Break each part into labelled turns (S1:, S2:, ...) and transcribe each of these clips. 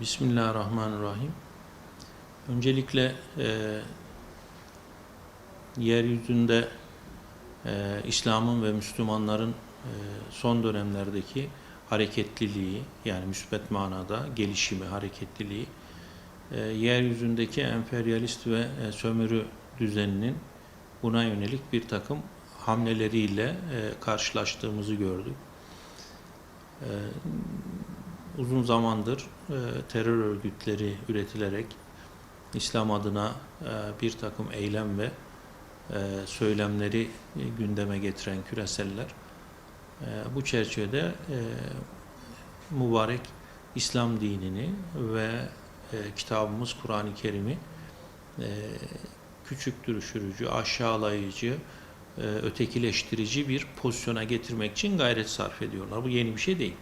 S1: Bismillahirrahmanirrahim. Öncelikle e, yeryüzünde e, İslam'ın ve Müslümanların e, son dönemlerdeki hareketliliği yani müsbet manada gelişimi, hareketliliği e, yeryüzündeki emperyalist ve e, sömürü düzeninin buna yönelik bir takım hamleleriyle e, karşılaştığımızı gördük. E, uzun zamandır e, terör örgütleri üretilerek İslam adına e, bir takım eylem ve e, söylemleri e, gündeme getiren küreseller e, bu çerçevede e, mübarek İslam dinini ve e, kitabımız Kur'an-ı Kerim'i e, küçük düşürücü, aşağılayıcı, e, ötekileştirici bir pozisyona getirmek için gayret sarf ediyorlar. Bu yeni bir şey değil.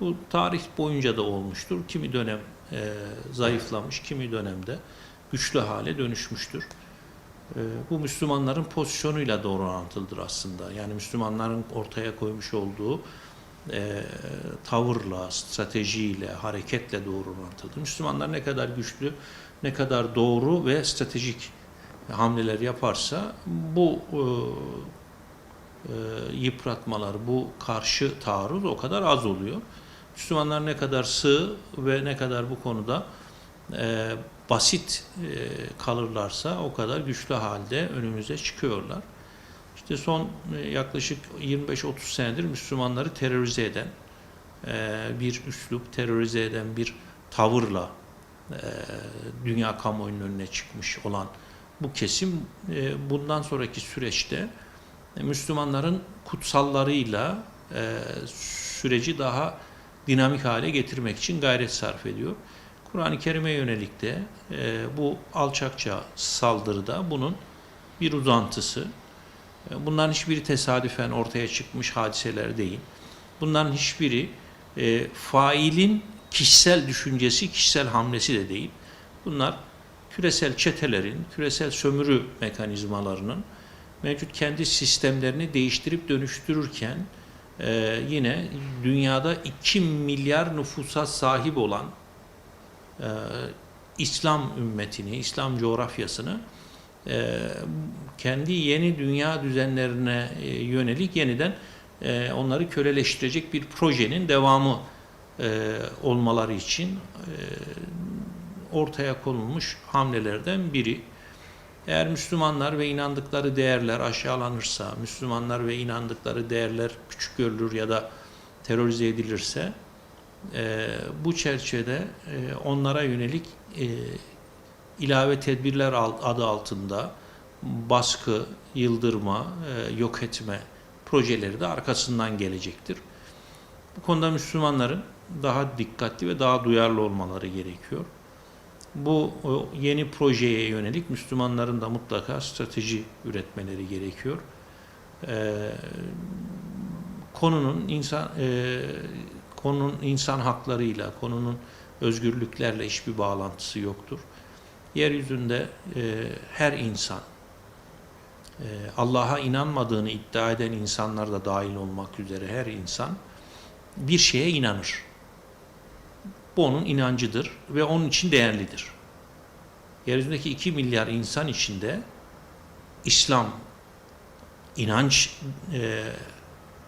S1: Bu tarih boyunca da olmuştur. Kimi dönem e, zayıflamış, kimi dönemde güçlü hale dönüşmüştür. E, bu Müslümanların pozisyonuyla doğru orantılıdır aslında. Yani Müslümanların ortaya koymuş olduğu e, tavırla, stratejiyle, hareketle doğru orantılıdır. Müslümanlar ne kadar güçlü, ne kadar doğru ve stratejik hamleler yaparsa bu e, e, yıpratmalar, bu karşı taarruz o kadar az oluyor. Müslümanlar ne kadar sığ ve ne kadar bu konuda e, basit e, kalırlarsa o kadar güçlü halde önümüze çıkıyorlar. İşte son e, yaklaşık 25-30 senedir Müslümanları terörize eden e, bir üslup, terörize eden bir tavırla e, dünya kamuoyunun önüne çıkmış olan bu kesim e, bundan sonraki süreçte e, Müslümanların kutsallarıyla e, süreci daha dinamik hale getirmek için gayret sarf ediyor. Kur'an-ı Kerim'e yönelik de e, bu alçakça saldırıda bunun bir uzantısı. E, bunların hiçbiri tesadüfen ortaya çıkmış hadiseler değil. Bunların hiçbiri e, failin kişisel düşüncesi, kişisel hamlesi de değil. Bunlar küresel çetelerin, küresel sömürü mekanizmalarının mevcut kendi sistemlerini değiştirip dönüştürürken e, yine dünyada 2 milyar nüfusa sahip olan e, İslam ümmetini, İslam coğrafyasını e, kendi yeni dünya düzenlerine e, yönelik yeniden e, onları köleleştirecek bir projenin devamı e, olmaları için e, ortaya konulmuş hamlelerden biri. Eğer Müslümanlar ve inandıkları değerler aşağılanırsa, Müslümanlar ve inandıkları değerler küçük görülür ya da terörize edilirse, e, bu çerçevede e, onlara yönelik e, ilave tedbirler adı altında baskı, yıldırma, e, yok etme projeleri de arkasından gelecektir. Bu konuda Müslümanların daha dikkatli ve daha duyarlı olmaları gerekiyor bu yeni projeye yönelik Müslümanların da mutlaka strateji üretmeleri gerekiyor. Ee, konunun insan e, konunun insan haklarıyla, konunun özgürlüklerle hiçbir bağlantısı yoktur. Yeryüzünde e, her insan, e, Allah'a inanmadığını iddia eden insanlar da dahil olmak üzere her insan bir şeye inanır. Bu onun inancıdır ve onun için değerlidir. Yeryüzündeki 2 milyar insan içinde İslam inanç e,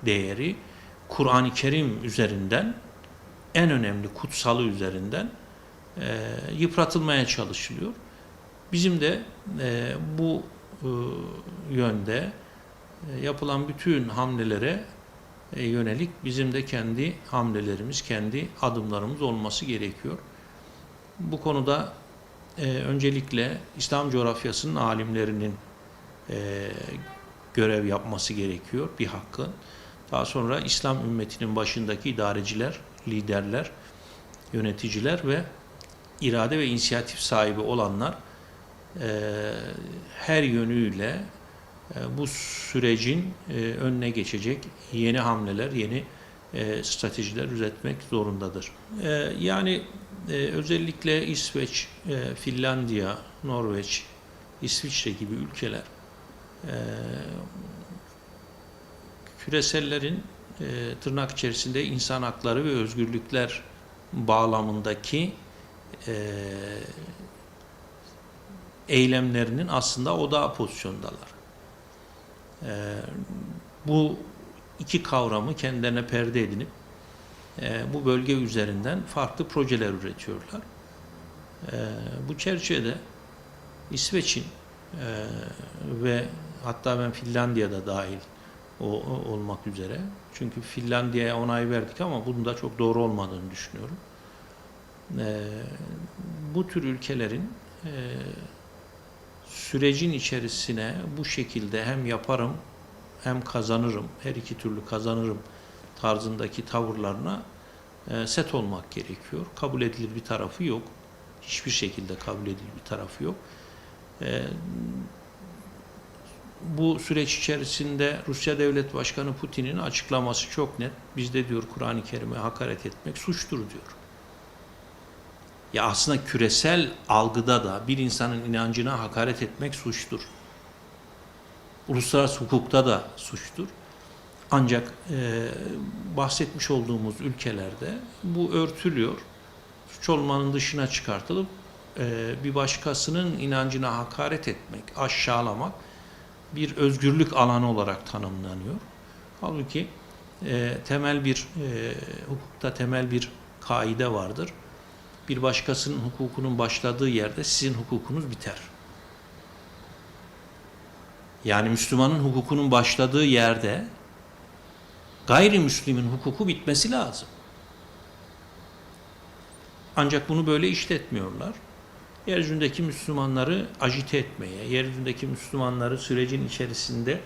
S1: değeri Kur'an-ı Kerim üzerinden en önemli kutsalı üzerinden e, yıpratılmaya çalışılıyor. Bizim de e, bu e, yönde e, yapılan bütün hamlelere yönelik bizim de kendi hamlelerimiz, kendi adımlarımız olması gerekiyor. Bu konuda e, öncelikle İslam coğrafyasının alimlerinin e, görev yapması gerekiyor, bir hakkı. Daha sonra İslam ümmetinin başındaki idareciler, liderler, yöneticiler ve irade ve inisiyatif sahibi olanlar e, her yönüyle e, bu sürecin e, önüne geçecek yeni hamleler, yeni e, stratejiler üretmek zorundadır. Yani özellikle İsveç, Finlandiya, Norveç, İsviçre gibi ülkeler küresellerin tırnak içerisinde insan hakları ve özgürlükler bağlamındaki e, eylemlerinin aslında odağı pozisyondalar. E, bu iki kavramı kendilerine perde edinip e, bu bölge üzerinden farklı projeler üretiyorlar. E, bu çerçevede İsveç'in e, ve hatta ben Finlandiya'da dahil o, o- olmak üzere. Çünkü Finlandiya'ya onay verdik ama bunun da çok doğru olmadığını düşünüyorum. E, bu tür ülkelerin e, sürecin içerisine bu şekilde hem yaparım hem kazanırım, her iki türlü kazanırım tarzındaki tavırlarına e, set olmak gerekiyor. Kabul edilir bir tarafı yok. Hiçbir şekilde kabul edilir bir tarafı yok. E, bu süreç içerisinde Rusya Devlet Başkanı Putin'in açıklaması çok net. Bizde diyor Kur'an-ı Kerim'e hakaret etmek suçtur diyor. Ya aslında küresel algıda da bir insanın inancına hakaret etmek suçtur. Uluslararası hukukta da suçtur. Ancak e, bahsetmiş olduğumuz ülkelerde bu örtülüyor. Suç olmanın dışına çıkartılıp e, bir başkasının inancına hakaret etmek, aşağılamak bir özgürlük alanı olarak tanımlanıyor. Halbuki e, temel bir e, hukukta temel bir kaide vardır. Bir başkasının hukukunun başladığı yerde sizin hukukunuz biter. Yani Müslümanın hukukunun başladığı yerde gayrimüslimin hukuku bitmesi lazım. Ancak bunu böyle işletmiyorlar. Yeryüzündeki Müslümanları ajite etmeye, yeryüzündeki Müslümanları sürecin içerisinde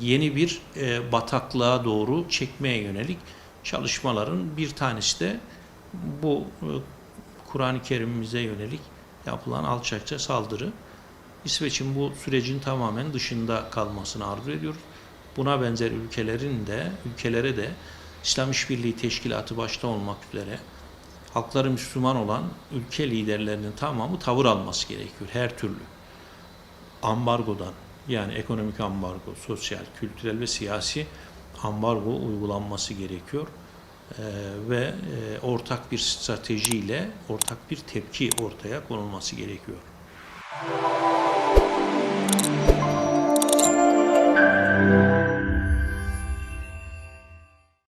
S1: yeni bir e, bataklığa doğru çekmeye yönelik çalışmaların bir tanesi de bu e, Kur'an-ı Kerim'imize yönelik yapılan alçakça saldırı. İsveç'in bu sürecin tamamen dışında kalmasını arzu ediyoruz. Buna benzer ülkelerin de ülkelere de İslam İşbirliği Teşkilatı başta olmak üzere halkları Müslüman olan ülke liderlerinin tamamı tavır alması gerekiyor her türlü. Ambargodan yani ekonomik ambargo, sosyal, kültürel ve siyasi ambargo uygulanması gerekiyor. Ee, ve e, ortak bir stratejiyle ortak bir tepki ortaya konulması gerekiyor.